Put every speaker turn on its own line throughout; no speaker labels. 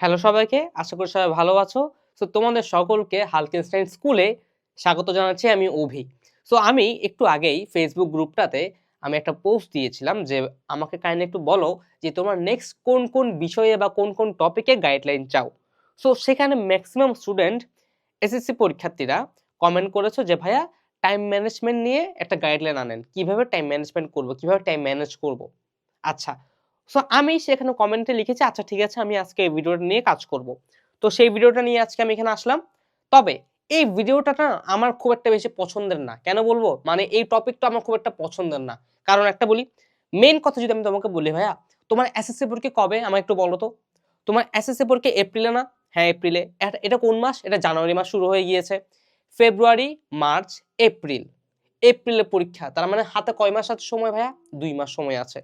Hello সবাইকে, আশা করি সবাই ভালো আছো। সো তোমাদের সকলকে হালকেনস্টাইন স্কুলে স্বাগত জানাচ্ছি আমি অভি। সো আমি একটু আগেই ফেসবুক গ্রুপটাতে আমি একটা পোস্ট দিয়েছিলাম যে, আমাকে কাইন্ডলি একটু বলো যে, তোমার নেক্সট কোন কোন বিষয়ে বা কোন কোন টপিকে গাইডলাইন চাও? সো সেখানে ম্যাক্সিমাম স্টুডেন্ট এসএসসি পরীক্ষার্থীরা কমেন্ট করেছ যে, ভাইয়া টাইম ম্যানেজমেন্ট নিয়ে একটা গাইডলাইন আনেন। কীভাবে টাইম ম্যানেজমেন্ট করব? কীভাবে টাইম ম্যানেজ করব? আচ্ছা সো আমি সেখানে কমেন্টে লিখেছি আচ্ছা ঠিক আছে, আমি আজকে এই ভিডিওটা নিয়ে কাজ করব। তো সেই ভিডিওটা নিয়ে আজকে আমি এখানে আসলাম। তবে এই ভিডিওটা না আমার খুব একটা বেশি পছন্দের না। কেন বলব? মানে এই টপিকটা আমার খুব একটা পছন্দের না। কারণ একটা বলি মেন কথা যদি আমি তোমাকে বলি, ভাইয়া, তোমার এসএসসি পরীক্ষা কবে? আমাকে একটু বলো তো। তোমার এসএসসি পরীক্ষা এপ্রিলে না? হ্যাঁ এপ্রিলে এটা কোন মাস? এটা জানুয়ারি মাস শুরু হয়ে গিয়েছে। ফেব্রুয়ারি মার্চ এপ্রিল এপ্রিলে পরীক্ষা। তার মানে হাতে কয় মাস আছে সময়, ভাইয়া? দুই মাস সময় আছে।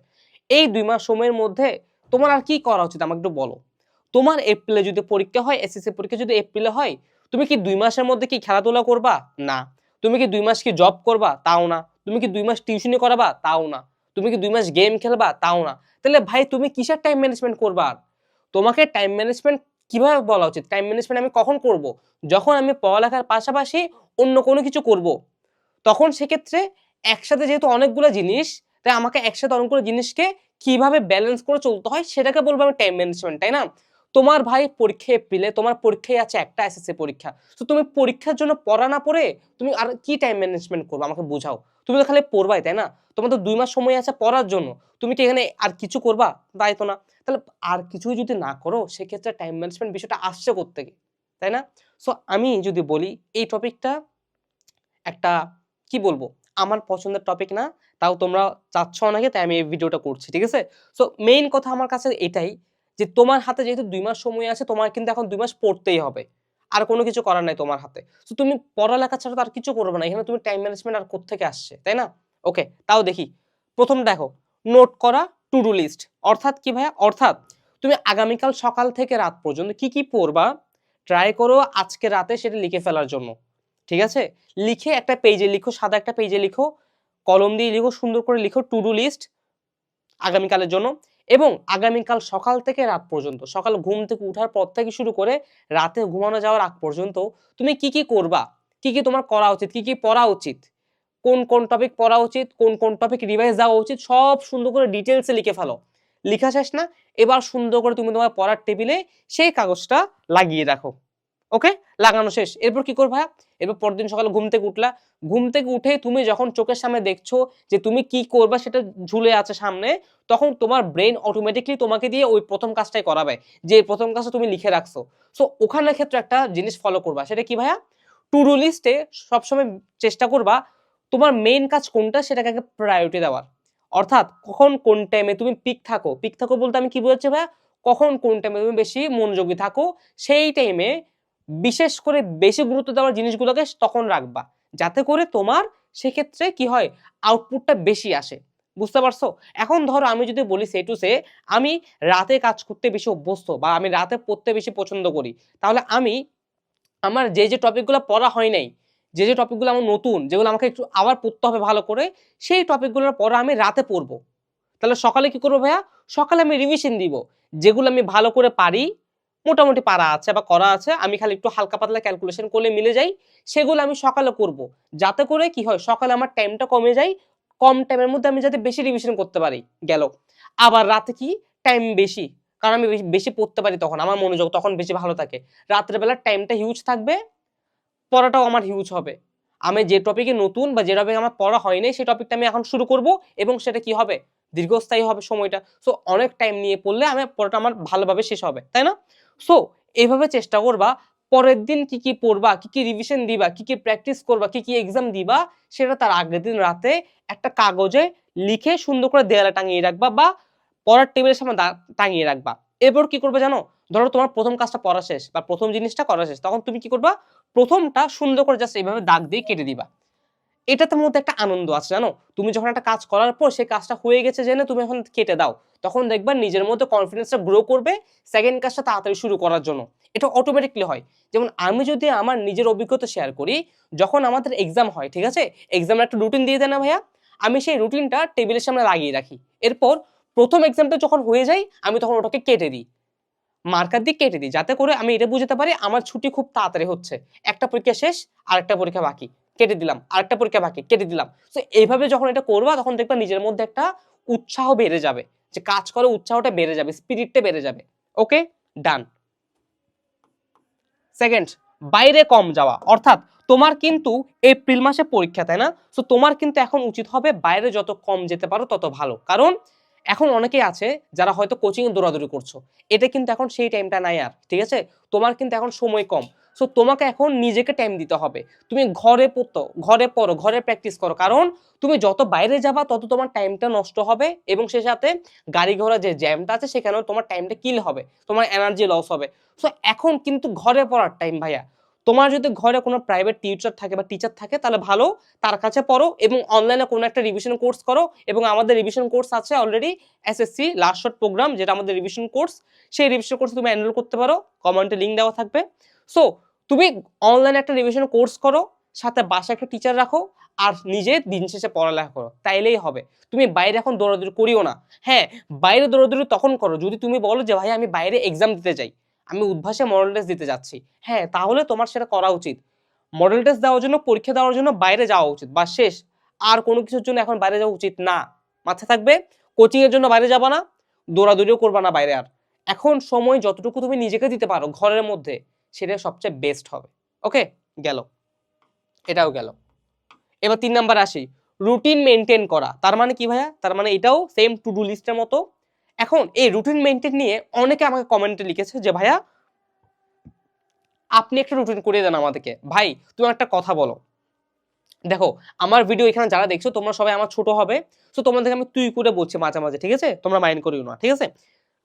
এই দুই মাস সময়ের মধ্যে তোমার আর কি করা উচিত আমাকে একটু বলো? তোমার এপ্রিলে যদি পরীক্ষা হয় এসএসসি পরীক্ষা যদি এপ্রিলে হয়, তুমি কি দুই মাসের মধ্যে কি খেলাধুলা করবা? না। তুমি কি দুই মাস কি জব করবা? তাও না। তুমি কি দুই মাস টিউশনি করাবা? তাও না। তুমি কি দুই মাস গেম খেলবা? তাও না। তাহলে ভাই, তুমি কিসের টাইম ম্যানেজমেন্ট করবা আর? তোমাকে টাইম ম্যানেজমেন্ট কীভাবে বলা উচিত? টাইম ম্যানেজমেন্ট আমি কখন করব? যখন আমি পড়ালেখার পাশাপাশি অন্য কোনো কিছু করব। তখন সেক্ষেত্রে একসাথে যেহেতু অনেকগুলো জিনিস তাই আমাকে একসাথে অনেকগুলো জিনিসকে কীভাবে ব্যালেন্স করে চলতে হয় সেটাকে বলব আমি টাইম ম্যানেজমেন্ট তাই না? তোমার ভাই পরীক্ষা এপ্রিলে তোমার পরীক্ষায় আছে একটা এসএসসি পরীক্ষা। তো তুমি পরীক্ষার জন্য পড়া না পড়ে তুমি আর কি টাইম ম্যানেজমেন্ট করবে আমাকে বোঝাও। তুমি তো খালি পড়বাই, তাই না? তোমার তো দুই মাস সময় আছে পড়ার জন্য। তুমি কি এখানে আর কিছু করবা? তাই তো না। তাহলে আর কিছুই যদি না করো, সেক্ষেত্রে টাইম ম্যানেজমেন্ট বিষয়টা আসছে থেকে তাই না? সো আমি যদি বলি এই টপিকটা একটা, কি বলব? আমার পছন্দের টপিক না, তাও তোমরা চাচ্ছ অনেকে তাই আমি এই ভিডিওটা করছি, ঠিক আছে? সো মেইন কথা আমার কাছে এটাই যে, তোমার হাতে যেহেতু দুই মাস সময় আছে, তোমার কিন্তু এখন দুই মাস পড়তেই হবে। আর কোনো কিছু করার নাই তোমার হাতে। তো তুমি পড়ালেখা ছাড়া তো আর কিছু করবে না, এখানে তুমি টাইম ম্যানেজমেন্ট আর কোত্থেকে আসছে, তাই না? ওকে তাও দেখি। প্রথম দেখো নোট করা টু ডু লিস্ট অর্থাৎ কি ভাইয়া? অর্থাৎ তুমি আগামীকাল সকাল থেকে রাত পর্যন্ত কি কি পড়বা? ট্রাই করো আজকে রাতে সেটা লিখে ফেলার জন্য। ঠিক আছে? লিখে একটা পেজে লিখো, সাদা একটা পেজে লিখো, কলম দিয়ে লিখো, সুন্দর করে লিখো টু ডু লিস্ট আগামীকালের জন্য। এবং আগামীকাল সকাল থেকে রাত পর্যন্ত, সকাল ঘুম থেকে উঠার পর থেকে শুরু করে রাতে ঘুমানো যাওয়ার আগ পর্যন্ত তুমি কি কি করবা? কি কি তোমার করা উচিত? কি কি পড়া উচিত? কোন কোন টপিক পড়া উচিত? কোন কোন টপিক রিভাইজ দেওয়া উচিত? সব সুন্দর করে ডিটেলসে লিখে ফেলো। লিখা শেষ না? এবার সুন্দর করে তুমি তোমার পড়ার টেবিলে সেই কাগজটা লাগিয়ে রাখো। ওকে লাগানো শেষ। এরপর কি করবা এরপর পরদিন সকালে ঘুম থেকে উঠলা। ঘুম থেকে উঠে তুমি যখন চোখের সামনে দেখছ যে তুমি কি করবা সেটা ঝুলে আছে সামনে, তখন তোমার ব্রেন অটোমেটিকলি তোমাকে দিয়ে ওই প্রথম কাজটাই করাবে। যে প্রথম কাজটা তুমি লিখে রাখছো। সো ওখানের ক্ষেত্রে একটা জিনিস ফলো করবা। সেটা কি ভাইয়া? টু ডু লিস্টে সবসময় চেষ্টা করবা তোমার মেইন কাজ কোনটা সেটাকে আগে প্রায়োরিটি দেওয়ার। অর্থাৎ কখন কোন টাইমে তুমি পিক থাকো। পিক থাকো বলতে আমি কি বোঝাচ্ছি ভাইয়া? কখন কোন টাইমে তুমি বেশি মনোযোগী থাকো, সেই টাইমে বিশেষ করে বেশি গুরুত্ব দেওয়ার জিনিসগুলোকে তখন রাখবা। যাতে করে তোমার সেক্ষেত্রে কি হয় আউটপুটটা বেশি আসে। বুঝতে পারছ? এখন ধরো আমি যদি বলি সে টু সে আমি রাতে কাজ করতে বেশি অভ্যস্ত বা আমি রাতে পড়তে বেশি পছন্দ করি। তাহলে আমি আমার যে যে টপিকগুলো পড়া হয় নাই, যে যে টপিকগুলো আমার নতুন, যেগুলো আমাকে একটু আবার পড়তে হবে ভালো করে, সেই টপিকগুলোর পড়া আমি রাতে পড়ব। তাহলে সকালে কি করব ভাইয়া? সকালে আমি রিভিশন দিব, যেগুলো আমি ভালো করে পারি মোটামুটি পারা আছে বা করা আছে, আমি খালি একটু হালকা পাতলা ক্যালকুলেশন করলে মিলে যাই সেগুলো আমি সকালে করব। যাতে করে কি হয়, সকালে আমার টাইমটা কমে যায়, কম টাইমের মধ্যে আমি যাতে বেশি রিভিশন করতে পারি, গেল। আবার রাতে কি টাইম বেশি, কারণ আমি বেশি- পড়তে পারি তখন, আমার মনোযোগ তখন বেশি ভালো থাকে। রাত্রেবেলা টাইমটা হিউজ থাকবে, পড়াটাও আমার হিউজ হবে। আমি যে টপিকে নতুন বা যে টপিক আমার পড়া হয়নি সেই টপিকটা আমি এখন শুরু করব এবং সেটা কি হবে? দীর্ঘস্থায়ী হবে সময়টা। সো অনেক টাইম নিয়ে পড়লে আমি পড়াটা আমার ভালোভাবে শেষ হবে, তাই না? সো এইভাবে চেষ্টা করবা। পরের দিন কি কি পড়বা, কি কি রিভিশন দিবা, কি কি প্র্যাকটিস করবা, কি কি এক্সাম দিবা, সেটা তার আগের দিন রাতে একটা কাগজে লিখে সুন্দর করে দেয়ালে টাঙিয়ে রাখবা বা পড়ার টেবিলের সামনে টাঙিয়ে রাখবা। এরপর কি করবে জানো? ধরো তোমার প্রথম কাজটা পড়া শেষ বা প্রথম জিনিসটা করা শেষ, তখন তুমি কি করবা? প্রথমটা সুন্দর করে জাস্ট এইভাবে দাগ দিয়ে কেটে দিবা। এটাতে মধ্যে একটা আনন্দ আছে, জানো? তুমি যখন একটা কাজ করার পর সেই কাজটা হয়ে গেছে জেনে তুমি এখন কেটে দাও। তখন দেখবা নিজের মধ্যে কনফিডেন্সটা গ্রো করবে সেকেন্ড কাজটা তাড়াতাড়ি শুরু করার জন্য। এটা অটোমেটিকলি হয়। যেমন আমি যদি আমার নিজের অভিজ্ঞতা শেয়ার করি, যখন আমাদের এক্সাম হয়, ঠিক আছে? এক্সামের একটা রুটিন দিয়ে দেয় না ভাইয়া? আমি সেই রুটিনটা টেবিলের সামনে লাগিয়ে রাখি। এরপর প্রথম এক্সামটা যখন হয়ে যায়, আমি তখন ওটাকে কেটে দিই। মার্কার দিয়ে কেটে দিই, যাতে করে আমি এটা বুঝতে পারি আমার ছুটি খুব তাড়াতাড়ি হচ্ছে। একটা পরীক্ষা শেষ আর একটা পরীক্ষা বাকি। কেটে দিলাম, আরেকটা পরীক্ষা বাকি, কেটে দিলাম। তো এইভাবে যখন এটা করবা, তখন দেখবা নিজের মধ্যে একটা উৎসাহ বেড়ে যাবে, যে কাজ করে, উৎসাহটা বেড়ে যাবে স্পিরিটটা বেড়ে যাবে। ওকে ডান সেকেন্ড বাইরে কম যাওয়া। অর্থাৎ, তোমার কিন্তু এপ্রিল মাসে পরীক্ষা, তাই না? সো তোমার কিন্তু এখন উচিত হবে বাইরে যত কম যেতে পারো, তত ভালো। কারণ, এখন অনেকেই আছে যারা হয়তো কোচিং দৌড়াদৌড়ি করছ। এটা কিন্তু এখন সেই টাইমটা নাই আর, ঠিক আছে? তোমার কিন্তু এখন সময় কম। সো তোমাকে এখন নিজেকে টাইম দিতে হবে। তুমি ঘরে পড়তো, ঘরে পড়ো, ঘরে প্র্যাকটিস করো। কারণ তুমি যত বাইরে যাবা, তত তোমার টাইমটা নষ্ট হবে এবং সে সাথে গাড়ি ঘোড়া যে জ্যামটা আছে, সেখানেও তোমার টাইমটা কিল হবে। তোমার এনার্জি লস হবে। সো এখন কিন্তু ঘরে পড়ার টাইম ভাইয়া। তোমার যদি ঘরে কোনো প্রাইভেট টিউটার থাকে বা টিচার থাকে, তাহলে ভালো, তার কাছে পড়ো এবং অনলাইনে কোনো একটা রিভিশন কোর্স করো এবং আমাদের রিভিশন কোর্স আছে already SSC last short programme যেটা আমাদের রিভিশন কোর্স সেই রিভিশন কোর্স তুমি এনরোল করতে পারো কমেন্টে লিঙ্ক দেওয়া থাকবে। সো তুমি অনলাইনে একটা রিভিশন কোর্স করো, সাথে বাসায় একটা টিচার রাখো, আর নিজে দিন শেষে পড়ালেখা করো, তাইলেই হবে। তুমি বাইরে এখন দৌড়াদৌড়ি করিও না। হ্যাঁ বাইরে দৌড়াদৌড়ি তখন করো, যদি তুমি বলো যে, ভাই, আমি বাইরে এক্সাম দিতে চাই। আমি উদ্ভাসে মডেল টেস্ট দিতে যাচ্ছি। হ্যাঁ তাহলে তোমার সেটা করা উচিত। মডেল টেস্ট দেওয়ার জন্য, পরীক্ষা দেওয়ার জন্য বাইরে যাওয়া উচিত বা শেষ। আর কোনো কিছুর জন্য এখন বাইরে যাওয়া উচিত না। মাথায় থাকবে কোচিং এর জন্য বাইরে যাবা না, দৌড়াদৌড়িও করবা না বাইরে আর। এখন সময় যতটুকু তুমি নিজেকে দিতে পারো ঘরের মধ্যে, সেটা সবচেয়ে বেস্ট হবে। ওকে গেল। এটাও গেল। এবার তিন নাম্বার আসি। রুটিন মেনটেন করা। তার মানে কি ভাইয়া? তার মানে এটাও সেম টু ডু লিস্টের মতো। এখন এই রুটিন মেনটেন নিয়ে অনেকে আমাকে কমেন্টে লিখেছে যে, ভাইয়া, আপনি একটা রুটিন করে দেন আমাদেরকে। ভাই, তুমি একটা কথা বলো। দেখো, আমার ভিডিও এখানে যারা দেখছ, তোমরা সবাই আমার ছোট হবে সো তোমাদেরকে আমি তুই করে বলছি মাঝে মাঝে ঠিক আছে? তোমরা মাইন্ড করিও না, ঠিক আছে?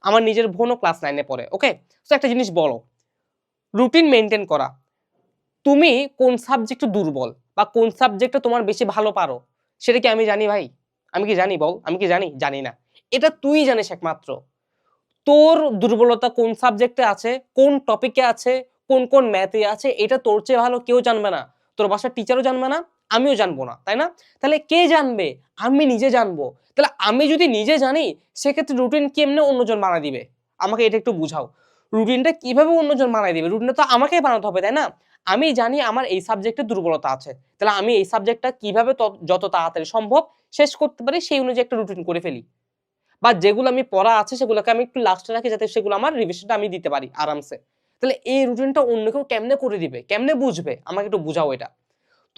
আমার নিজের বোনও ক্লাস নাইনে পড়ে ওকে সো একটা জিনিস বলো রুটিন মেনটেন করা। তুমি কোন সাবজেক্টে দুর্বল বা কোন সাবজেক্টে তোমার বেশি ভালো পারো, সেটা কি আমি জানি ভাই? আমি কি জানি বল? আমি কি জানি? জানি না। এটা তুই জানিস একমাত্র। তোর দুর্বলতা কোন সাবজেক্টে আছে, কোন টপিকে আছে, কোন কোন ম্যাথে আছে, এটা তোর চেয়ে ভালো কেউ জানবে না। তোর বাসার টিচারও জানবে না, আমিও জানব না, তাই না? তাহলে কে জানবে? আমি নিজে জানব। তাহলে আমি যদি নিজে জানি, সেক্ষেত্রে রুটিন কেমনে অন্যজন বানা দিবে? আমাকে এটা একটু বুঝাও। রুটিনটা কীভাবে অন্যজন বানাই দিবে? রুটিনটা তো আমাকেই বানাতে হবে, তাই না? আমি জানি আমার এই সাবজেক্টে দুর্বলতা আছে। তাহলে আমি এই সাবজেক্টটা কীভাবে যত তাড়াতাড়ি সম্ভব শেষ করতে পারি, সেই অনুযায়ী একটা রুটিন করে ফেলি। বা যেগুলো আমি পড়া আছে সেগুলোকে আমি একটু লাস্টে রাখি যাতে সেগুলো আমার রিভিশনটা আমি দিতে পারি আরামসে। তাহলে এই রুটিনটা অন্য কেউ কেমনে করে দিবে? কেমনে বুঝবে? আমাকে একটু বুঝাও এটা।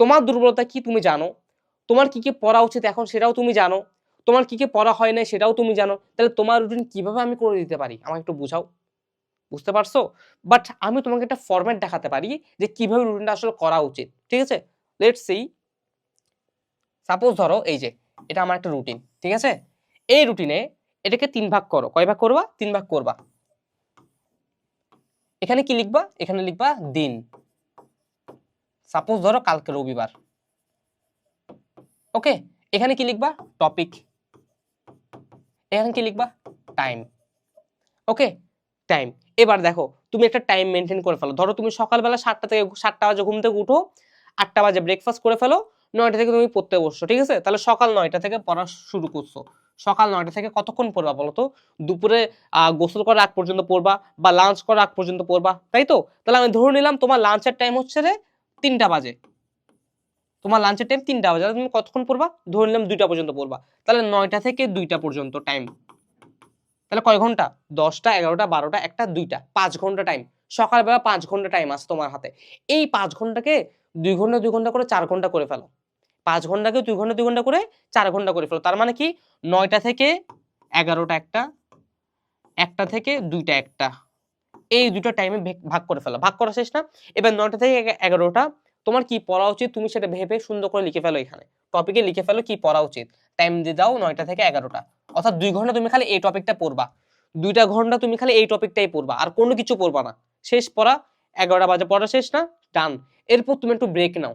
তোমার দুর্বলতা কি তুমি জানো? তোমার কি কি পড়া উচিত এখন সেটাও তুমি জানো? তোমার কি কি পড়া হয় না সেটাও তুমি জানো? তাহলে তোমার রুটিন কীভাবে আমি করে দিতে পারি? আমাকে একটু বুঝাও। বুঝতে পারছ? বাট আমি তোমাকে একটা ফরম্যাট দেখাতে পারি যে কীভাবে রুটিনটা আসলে করা উচিত। ঠিক আছে? লেট সি সাপোজ ধরো এই যে, এটা আমার একটা রুটিন ঠিক আছে? এই রুটিনে এটাকে তিন ভাগ করো। কয় ভাগ করবা? তিন ভাগ করবা। এখানে কি লিখবা? এখানে লিখবা দিন। সাপোজ ধরো কালকে রবিবার। ওকে এখানে কি লিখবা? টপিক এখানে কি লিখবা? টাইম ওকে টাইম এবার দেখো, তুমি একটা টাইম মেনটেন করে ফেলো। ধরো তুমি সকালবেলা সাতটা থেকে সাতটা বাজে ঘুম থেকে উঠো, আটটা বাজে ব্রেকফাস্ট করে ফেলো, নয়টা থেকে তুমি পড়তে বসছো, ঠিক আছে? তাহলে সকাল নয়টা থেকে পড়া শুরু করছ। সকাল নয়টা থেকে কতক্ষণ পড়বা বলো তো দুপুরে গোসল করার আগ পর্যন্ত পড়বা বা লাঞ্চ করার আগ পর্যন্ত পড়বা, তাই তো? তাহলে আমি ধরে নিলাম তোমার লাঞ্চের টাইম হচ্ছে রে তিনটা বাজে। তোমার লাঞ্চের টাইম তিনটা বাজে তুমি কতক্ষণ পড়বা? ধরে নিলাম দুইটা পর্যন্ত পড়বা। তাহলে নয়টা থেকে দুইটা পর্যন্ত টাইম তাহলে কয় ঘণ্টা? দশটা, এগারোটা, বারোটা, একটা, দুইটা, পাঁচ ঘণ্টা টাইম সকালবেলা পাঁচ ঘণ্টা টাইম আছে তোমার হাতে। এই পাঁচ ঘন্টাকে দুই ঘণ্টা দুই ঘণ্টা করে, চার ঘণ্টা করে ফেলো। পাঁচ ঘন্টাকে দুই ঘণ্টা দুই ঘণ্টা করে চার ঘণ্টা করে ফেলো। তার মানে কি? নয়টা থেকে এগারোটা একটা একটা থেকে দুইটা একটা। এই দুটো টাইমে ভাগ করে ফেলো। ভাগ করা শেষ না? এবার নয়টা থেকে এগারোটা, তোমার কি পড়া উচিত? তুমি সেটা ভেবে সুন্দর করে লিখে ফেলো এখানে। টপিকে লিখে ফেলো কি পড়া উচিত। টাইম দিয়ে দাও নয়টা থেকে এগারোটা। অর্থাৎ দুই ঘণ্টা তুমি খালি এই টপিকটা পড়বা। দুইটা ঘণ্টা তুমি খালি এই টপিকটাই পড়বা। আর কোনো কিছু পড়বা না। শেষ পড়া, এগারোটা বাজে, পড়া শেষ না? ডান এরপর তুমি একটু ব্রেক নাও।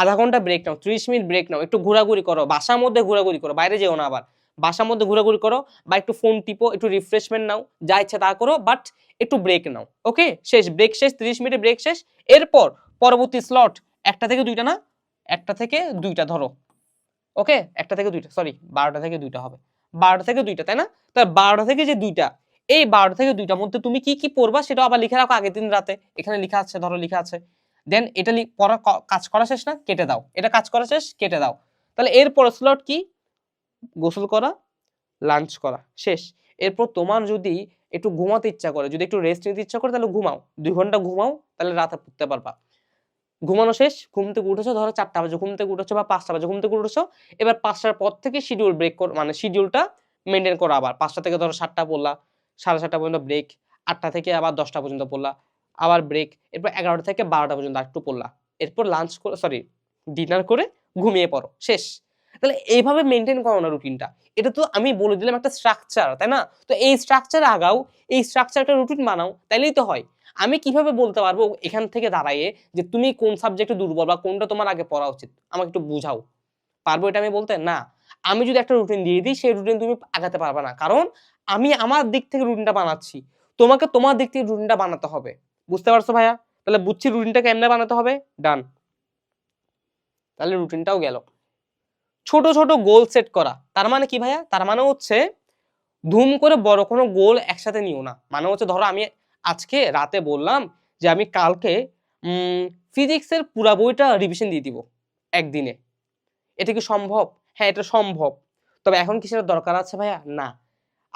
আধা ঘণ্টা ব্রেক নাও, ত্রিশ মিনিট ব্রেক নাও, একটু ঘোরাঘুরি করো, বাসার মধ্যে ঘোরাঘুরি করো, বাইরে যেও না আবার। বাসার মধ্যে ঘোরাঘুরি করো বা একটু ফোন টিপো, একটু রিফ্রেশমেন্ট নাও, যা ইচ্ছা তা করো বাট একটু ব্রেক নাও ওকে শেষ ব্রেক শেষ, ত্রিশ মিনিট ব্রেক শেষ, এরপর পরবর্তী স্লট একটা থেকে দুইটা না? একটা থেকে দুইটা ধরো ওকে একটা থেকে দুইটা সরি বারোটা থেকে দুইটা হবে। বারোটা থেকে দুইটা, তাই না? তার বারোটা থেকে যে দুইটা, এই বারোটা থেকে দুইটার মধ্যে তুমি কি কি পড়বা সেটা আবার লিখে রাখো আগের দিন রাতে। এখানে লিখা আছে, ধরো লিখা আছে দেন এটা পড়া কাজ করা শেষ না, কেটে দাও। এটা কাজ করা শেষ, কেটে দাও। তাহলে এরপর স্লট কি? গোসল করা লাঞ্চ করা, শেষ। এরপর তোমার যদি একটু ঘুমাতে ইচ্ছা করে, যদি একটু রেস্ট নিতে ইচ্ছা করে, তাহলে ঘুমাও। দুই ঘণ্টা ঘুমাও, তাহলে রাতে পড়তে পারবা। ঘুমানো শেষ, ঘুম থেকে উঠেছো, ধরো চারটা বাজে, ঘুম থেকে উঠেছো বা পাঁচটা বাজে, ঘুম থেকে উঠেছো, এবার পাঁচটার পর থেকে শিডিউল ব্রেক কর মানে শিডিউলটা মেনটেন করো আবার। পাঁচটা থেকে ধরো সাতটা পড়লা, সাড়ে সাতটা পর্যন্ত ব্রেক আটটা থেকে আবার দশটা পর্যন্ত পড়লা। আবার ব্রেক এরপর এগারোটা থেকে বারোটা পর্যন্ত একটু পড়লা। এরপর লাঞ্চ করে সরি ডিনার করে ঘুমিয়ে পড়ো, শেষ। তাহলে এইভাবে মেনটেন করো না রুটিনটা এটা তো আমি বলে দিলাম একটা স্ট্রাকচার তাই না? তো এই স্ট্রাকচার আগাও, এই স্ট্রাকচারটা রুটিন বানাও, তাইলেই তো হয়। আমি কীভাবে বলতে পারব এখান থেকে দাঁড়াইয়ে যে তুমি কোন সাবজেক্টে দুর্বল বা কোনটা তোমার আগে পড়া উচিত? আমাকে একটু বুঝাও। পারব এটা আমি বলতে? না। আমি যদি একটা রুটিন দিয়ে দিই, সেই রুটিন তুমি আগাতে পারবে না। কারণ আমি আমার দিক থেকে রুটিনটা বানাচ্ছি। তোমাকে তোমার দিক থেকে রুটিনটা বানাতে হবে। বুঝতে পারছ ভাইয়া? তাহলে বুঝছি রুটিনটা কেমনে বানাতে হবে? ডান তাহলে রুটিনটাও গেল। ছোট ছোট গোল সেট করা। তার মানে কি ভাইয়া? তার মানে হচ্ছে ধুম করে বড় কোনো গোল একসাথে নিও না। মানে হচ্ছে ধরো আমি আজকে রাতে বললাম যে আমি কালকে ফিজিক্সের পুরা বইটা রিভিশন দিয়ে দিব একদিনে। এটা কি সম্ভব? হ্যাঁ এটা সম্ভব। তবে এখন কি সেটা দরকার আছে ভাইয়া? না।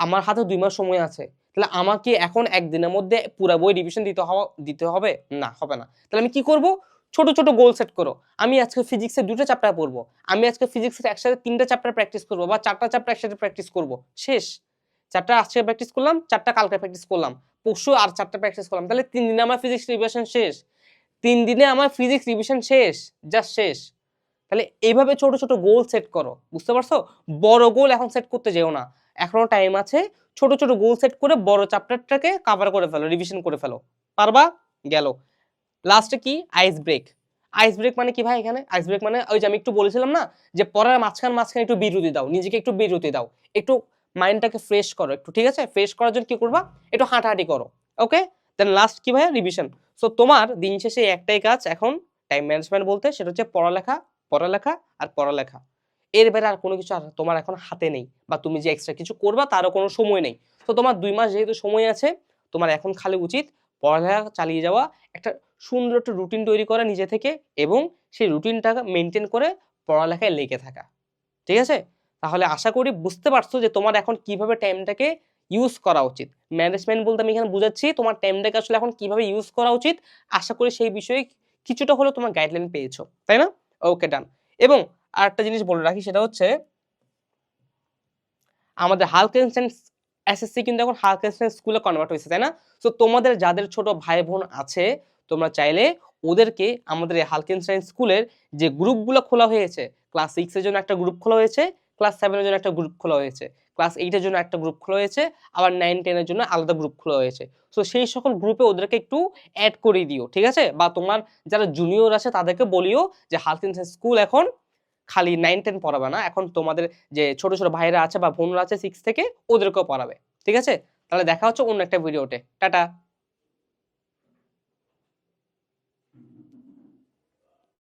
আমার হাতে দুই মাস সময় আছে। তাহলে আমাকে এখন একদিনের মধ্যে পুরা বই রিভিশন দিতে হওয়া দিতে হবে? না হবে না। তাহলে আমি কি করব? ছোট ছোট গোল সেট করো। আমি আজকে ফিজিক্সের দুটো চ্যাপ্টার পড়ব। আমি আজকে ফিজিক্সের একসাথে তিনটা চ্যাপ্টার প্র্যাকটিস করব বা চারটা চ্যাপ্টার একসাথে প্র্যাকটিস করব। শেষ। চারটা আজকে প্র্যাকটিস করলাম, চারটা কালকে প্র্যাকটিস করলাম। পরশু আর চারটা প্র্যাকটিস করলাম। তাহলে তিন দিনে আমার ফিজিক্স রিভিশন শেষ। তিন দিনে আমার ফিজিক্স রিভিশন শেষ। জাস্ট শেষ। তাহলে এইভাবে ছোট ছোট গোল সেট করো। বুঝতে পারছ? বড় গোল এখন সেট করতে যেও না। এখনও টাইম আছে, ছোট ছোট গোল সেট করে বড় চ্যাপ্টারটাকে কভার করে ফেলো রিভিশন করে ফেলো। পারবা? গেল। লাস্টে কি? আইস ব্রেক আইস ব্রেক মানে কি ভাই এখানে? আইস ব্রেক মানে ওই যে আমি একটু বলেছিলাম না, যে পড়ার মাঝখান মাঝখানে একটু বিরতি দাও, নিজেকে একটু বিরতি দাও। একটু মাইন্ডটাকে ফ্রেশ করো একটু, ঠিক আছে? ফ্রেশ করার জন্য কি করবা? একটু হাঁটাহাঁটি করো ওকে দেন লাস্ট কি ভাই রিভিশন সো তোমার দিন শেষে একটাই কাজ এখন টাইম ম্যানেজমেন্ট বলতে, সেটা হচ্ছে পড়ালেখা পড়ালেখা আর পড়ালেখা। এর বাইরে আর কোনো কিছু আর তোমার এখন হাতে নেই বা তুমি যে এক্সট্রা কিছু করবা তারও কোনো সময় নেই। তো তোমার দুই মাস যেহেতু সময় আছে, তোমার এখন খালি উচিত পড়ালেখা চালিয়ে যাওয়া, একটা সুন্দর একটা রুটিন তৈরি করা নিজে থেকে এবং সেই রুটিনটা মেনটেন করে পড়ালেখায় লেগে থাকা। ঠিক আছে? তাহলে আশা করি বুঝতে পারছ যে তোমার এখন কীভাবে টাইমটাকে ইউজ করা উচিত। ম্যানেজমেন্ট বলতে আমি এখানে বুঝাচ্ছি, তোমার টাইমটাকে আসলে এখন কীভাবে ইউজ করা উচিত, আশা করি সেই বিষয়ে কিছুটা হলেও তোমার গাইডলাইন পেয়েছ। তাই না? ওকে ডান এবং আরেকটা জিনিস বলে রাখি, সেটা হচ্ছে আমাদের হালকেনস্টাইন এসএসসি কিন্তু এখন হালকেনস্টাইন স্কুলে কনভার্ট হয়েছে, তাই না? সো তোমাদের যাদের ছোট ভাই বোন আছে, তোমরা চাইলে ওদেরকে আমাদের এই হালকেনস্টাইন স্কুলের যে গ্রুপগুলো খোলা হয়েছে ক্লাস সিক্সের জন্য একটা গ্রুপ খোলা হয়েছে ক্লাস সেভেনের জন্য একটা গ্রুপ খোলা হয়েছে ক্লাস এইটের জন্য একটা গ্রুপ খোলা হয়েছে, আবার নাইন টেনের জন্য আলাদা গ্রুপ খোলা হয়েছে। সো সেই সকল গ্রুপে ওদেরকে একটু অ্যাড করে দিও, ঠিক আছে? বা তোমার যারা জুনিয়র আছে তাদেরকে বলিও যে হালকেনস্টাইন স্কুল এখন খালি নাইন টেন পড়াবে না। এখন তোমাদের যে ছোট ছোট ভাইরা আছে বা বোনরা আছে সিক্স থেকে, ওদেরকেও পড়াবে। ঠিক আছে? তাহলে দেখা হচ্ছে অন্য একটা ভিডিওতে টাটা!